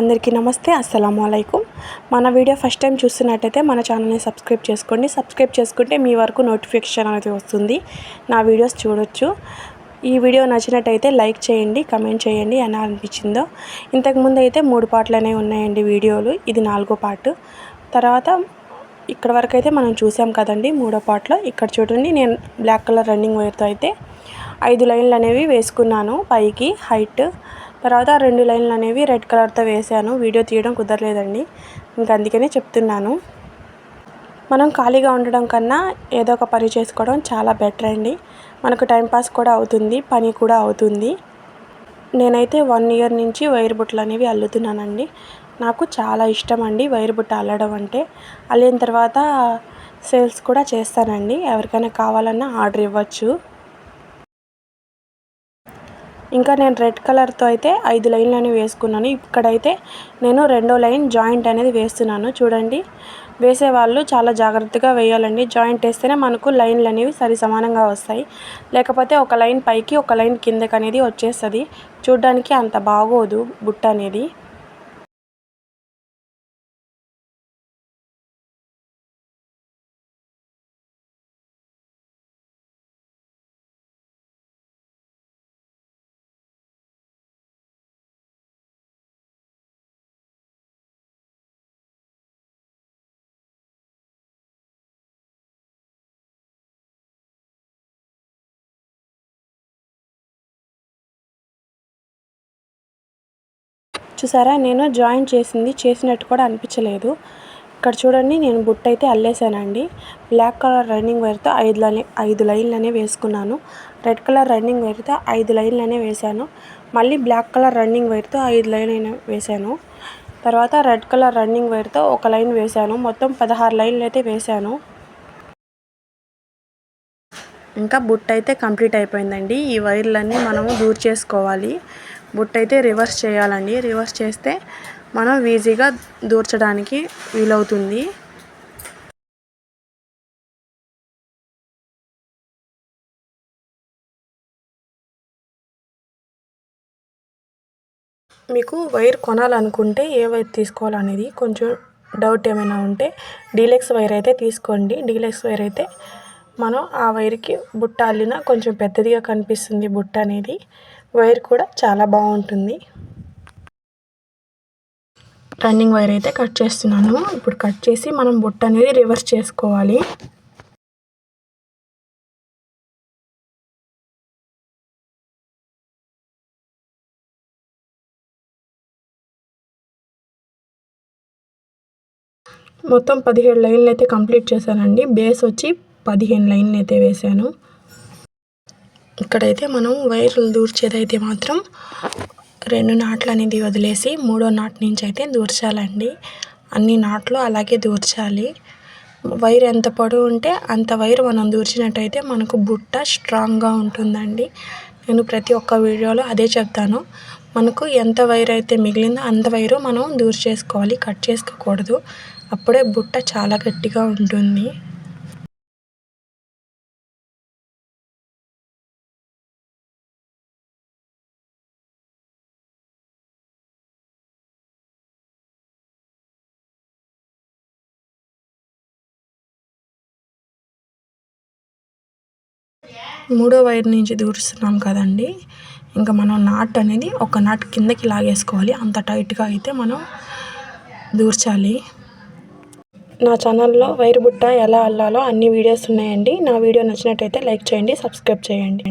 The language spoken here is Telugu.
అందరికీ నమస్తే అస్సలం అయికు మన వీడియో ఫస్ట్ టైం చూస్తున్నట్టయితే మన ఛానల్ని సబ్స్క్రైబ్ చేసుకోండి. సబ్స్క్రైబ్ చేసుకుంటే మీ వరకు నోటిఫికేషన్ అనేది వస్తుంది. నా వీడియోస్ చూడొచ్చు. ఈ వీడియో నచ్చినట్టయితే లైక్ చేయండి కమెంట్ చేయండి ఎలా అనిపించిందో. ఇంతకుముందు అయితే మూడు పాటలనే ఉన్నాయండి వీడియోలు. ఇది నాలుగో పార్ట్ తర్వాత ఇక్కడ వరకు అయితే మనం చూసాం కదండి మూడో పాటలో. ఇక్కడ చూడండి నేను బ్లాక్ కలర్ రన్నింగ్ వైర్తో అయితే ఐదు లైన్లు అనేవి వేసుకున్నాను. పైకి హైట్ తర్వాత రెండు లైన్లు అనేవి రెడ్ కలర్తో వేసాను వీడియో తీయడం కుదరలేదండి. ఇంక అందుకనే చెప్తున్నాను. మనం ఖాళీగా ఉండడం కన్నా ఏదో ఒక పని చేసుకోవడం చాలా బెటర్ అండి. మనకు టైంపాస్ కూడా అవుతుంది పని కూడా అవుతుంది. నేనైతే వన్ ఇయర్ నుంచి వైర్ బుట్టలు అనేవి అల్లుతున్నానండి. నాకు చాలా ఇష్టం అండి వైర్ బుట్ట అల్లడం అంటే. అల్లిన తర్వాత సేల్స్ కూడా చేస్తానండి. ఎవరికైనా కావాలన్నా ఆర్డర్ ఇవ్వచ్చు. ఇంకా నేను రెడ్ కలర్తో అయితే ఐదు లైన్లు అనేవి వేసుకున్నాను. ఇక్కడైతే నేను రెండో లైన్ జాయింట్ అనేది వేస్తున్నాను. చూడండి వేసేవాళ్ళు చాలా జాగ్రత్తగా వేయాలండి. జాయింట్ వేస్తేనే మనకు లైన్లు అనేవి సరి సమానంగా వస్తాయి. లేకపోతే ఒక లైన్ పైకి ఒక లైన్ కిందకి అనేది వచ్చేస్తుంది. చూడ్డానికి అంత బాగోదు బుట్ట అనేది. చూసారా? నేను జాయిన్ చేసింది చేసినట్టు కూడా అనిపించలేదు. ఇక్కడ చూడండి నేను బుట్ట అయితే అల్లేసానండి. బ్లాక్ కలర్ రన్నింగ్ వైర్తో ఐదు లైన్ ఐదు లైన్లనే వేసుకున్నాను. రెడ్ కలర్ రన్నింగ్ వైర్తో ఐదు లైన్లనే వేశాను. మళ్ళీ బ్లాక్ కలర్ రన్నింగ్ వైర్తో ఐదు లైన్ అయినా వేశాను. తర్వాత రెడ్ కలర్ రన్నింగ్ వైర్తో ఒక లైన్ వేశాను. మొత్తం పదహారు లైన్లు అయితే వేశాను. ఇంకా బుట్ట అయితే కంప్లీట్ అయిపోయిందండి. ఈ వైర్లన్నీ మనము దూర్ చేసుకోవాలి. బుట్ట అయితే రివర్స్ చేయాలండి. రివర్స్ చేస్తే మనం ఈజీగా దూర్చడానికి వీలవుతుంది. మీకు వైర్ కొనాలనుకుంటే ఏ వైర్ తీసుకోవాలనేది కొంచెం డౌట్ ఏమైనా ఉంటే డీలెక్స్ వైర్ అయితే తీసుకోండి. డీలెక్స్ వైర్ అయితే మనం ఆ వైర్కి బుట్ట అల్లిన కొంచెం పెద్దదిగా కనిపిస్తుంది బుట్ట అనేది. వైర్ కూడా చాలా బాగుంటుంది. రన్నింగ్ వైర్ అయితే కట్ చేస్తున్నాను. ఇప్పుడు కట్ చేసి మనం బుట్ట అనేది రివర్స్ చేసుకోవాలి. మొత్తం పదిహేడు లైన్లు అయితే కంప్లీట్ చేశానండి. బేస్ వచ్చి పదిహేను లైన్లు అయితే వేసాను ఇక్కడైతే మనం వైర్లు దూర్చేదైతే మాత్రం రెండు నాట్లు అనేది వదిలేసి మూడో నాట్ నుంచి అయితే దూర్చాలండి. అన్ని నాట్లు అలాగే దూర్చాలి. వైర్ ఎంత పొడవు ఉంటే అంత వైర్ మనం దూర్చినట్టయితే మనకు బుట్ట స్ట్రాంగ్గా ఉంటుందండి. నేను ప్రతి ఒక్క వీడియోలో అదే చెప్తాను. మనకు ఎంత వైర్ అయితే మిగిలిందో అంత వైరు మనం దూర్ చేసుకోవాలి కట్ చేసుకోకూడదు. అప్పుడే బుట్ట చాలా గట్టిగా ఉంటుంది. మూడో వైర్ నుంచి దూరుస్తున్నాం కదండి. ఇంకా మనం నాట్ అనేది ఒక నాట్ కిందకి లాగేసుకోవాలి. అంత టైట్గా అయితే మనం దూర్చాలి. నా ఛానల్లో వైర్ బుట్ట ఎలా అల్లాలో అన్ని వీడియోస్ ఉన్నాయండి. నా వీడియో నచ్చినట్టయితే లైక్ చేయండి సబ్స్క్రైబ్ చేయండి.